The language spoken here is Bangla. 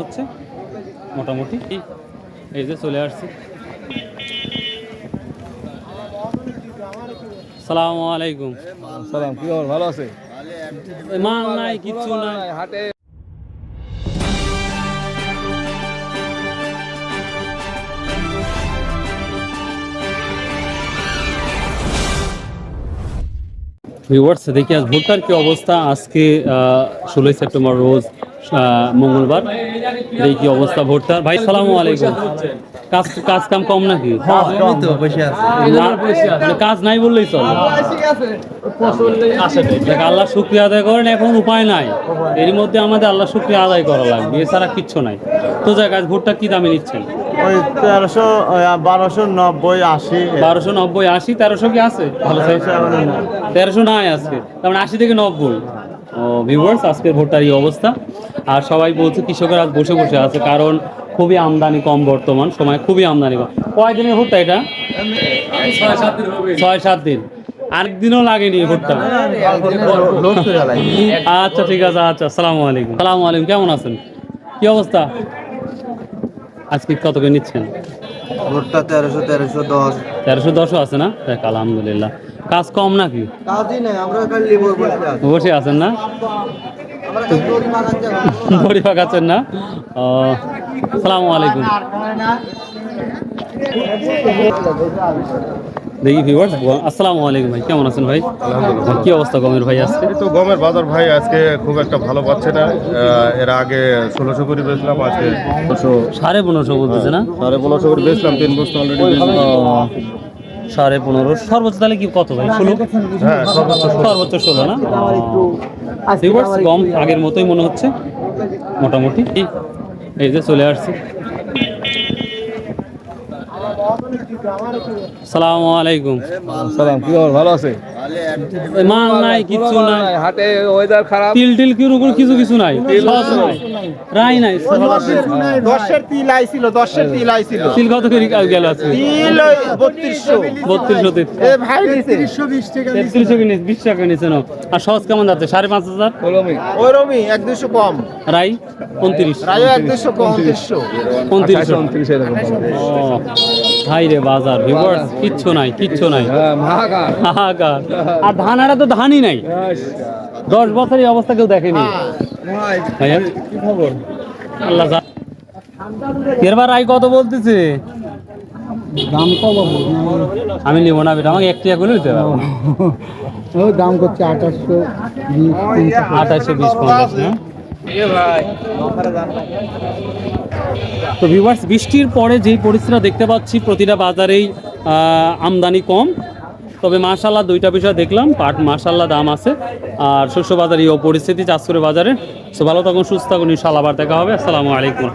হচ্ছে মোটামুটি। এই যে চলে আসছে। সালামু আলাইকুম। সালাম কি খবর? ভালো আছে মাল নাই কিচ্ছু নাই। হাটে ভিউয়ার্স দেখি আজ ভোটটার কি অবস্থা? আজকে ষোলোই সেপ্টেম্বর রোজ মঙ্গলবার। দেখি কি অবস্থা ভোটটার ভাই সালামু আলাইকুম। কাজ কাজ কাম কম নাকি? মানে কাজ নাই বললেই চলে। আল্লাহ শুক্রিয়া আদায় করেন এখন উপায় নাই। এর মধ্যে আমাদের আল্লাহ শুক্রিয়া আদায় করা লাগবে। এছাড়া কিচ্ছু নাই। তো যাক আজ ভোটটা কি দামে নিচ্ছেন? ওই তেরোশো বারোশো নব্বই আশি। বারোশো নব্বই আশি তেরোশো কি আছে? তেরোশো নাই আজকে। তার মানে আশি থেকে নব্বই। ভিউয়ার্স আজকের ভোটটার এই অবস্থা। আর সবাই বলছে কৃষকের আজ বসে বসে আছে কারণ খুবই আমদানি কম বর্তমান সময় খুবই আমদানি কম। কয় দিনের ভোটটা এটা? ছয় সাত দিন। আরেকদিনও লাগেনি ভোটটা। আচ্ছা ঠিক আছে আচ্ছা আসসালামু আলাইকুম। সালামু আলাইকুম কেমন আছেন? কি অবস্থা? আজকে কত করে নিচ্ছেন? ভোটটা তেরোশো তেরোশো দশ। তেরোশো দশও আছে না? দেখ আলহামদুলিল্লাহ। কাজ কম নাকি? কাজই নাই আমরা খালি লেবর বসে আছি। বসে আছেন না? দড়ি পাকাচ্ছেন না? ও সালামু আলাইকুম। দেখি ভিউয়ার্স আসসালামু আলাইকুম ভাই কেমন আছেন ভাই? কি অবস্থা গমের ভাই আজকে? তো গমের বাজার ভাই আজকে খুব একটা ভালো পাচ্ছে না। এর আগে ষোলোশো করে বেচলাম আজকে ষোলোশো সাড়ে পনেরোশো বলতেছে না? সাড়ে পনেরোশো করে বেচলাম তিন বস্তু অলরেডি সাড়ে পনেরো। সর্বোচ্চ তাহলে কি কত ভাই? ষোলো? হ্যাঁ সর্বোচ্চ ষোলো। না? ভিউয়ার্স গম আগের মতোই মনে হচ্ছে মোটামুটি। এই- এই যে চলে আসছে। সালামু আলাইকুম। সালাম। কি খবর? ভালো আছে মাল নাই কিচ্ছু নাই। হাটে ওয়েদার খারাপ। তিল টিল কি রকম কিছু কিছু নাই সস নাই। রাই নাই। দশের তিল আইছিল দশের তিল আইছিল। তিল কত করে গেল আছে তিল ওই বত্রিশশো। বত্রিশশো এ ভাই দিছে তেত্রিশশো কিনে বিশ টাকা নিচে নাও। আর সস কেমন যাচ্ছে? সাড়ে পাঁচ হাজার? ওই রমি কম। রাই? উনত্রিশ। রায়ও এক দুশো কম উনত্রিশশো উনত্রিশশো উনত্রিশ এরকম। ও হাই রে বাজার ভিউয়ার্স কিচ্ছু নাই কিচ্ছু নাই। হাহাকার আর ধানারা তো ধানই নাই। দশ বছরের অবস্থা কেউ দেখেনি। ভাইয়া? কি খবর? আল্লাহ এরবার আই কত বলতেছে? দাম আমি নিব না বেটা আমাকে একটিয়া করে দিতে পারব ও দাম করছে আঠাশশো আঠাশশো বিশ পঞ্চাশ না? তো ভিউয়ার্স বৃষ্টির পরে যেই পরিস্থিতিটা দেখতে পাচ্ছি প্রতিটা বাজারেই আহ, আমদানি কম। তবে মাশাল্লাহ দুইটা বিষয় দেখলাম, পাট মাশাল্লাহ দাম আছে। আর শস্য বাজার এই পরিস্থিতি চাষ করে বাজারে। সো ভালো থাকুন, সুস্থ থাকুন ইনশাল্লাহ আবার দেখা হবে। আসসালামু আলাইকুম।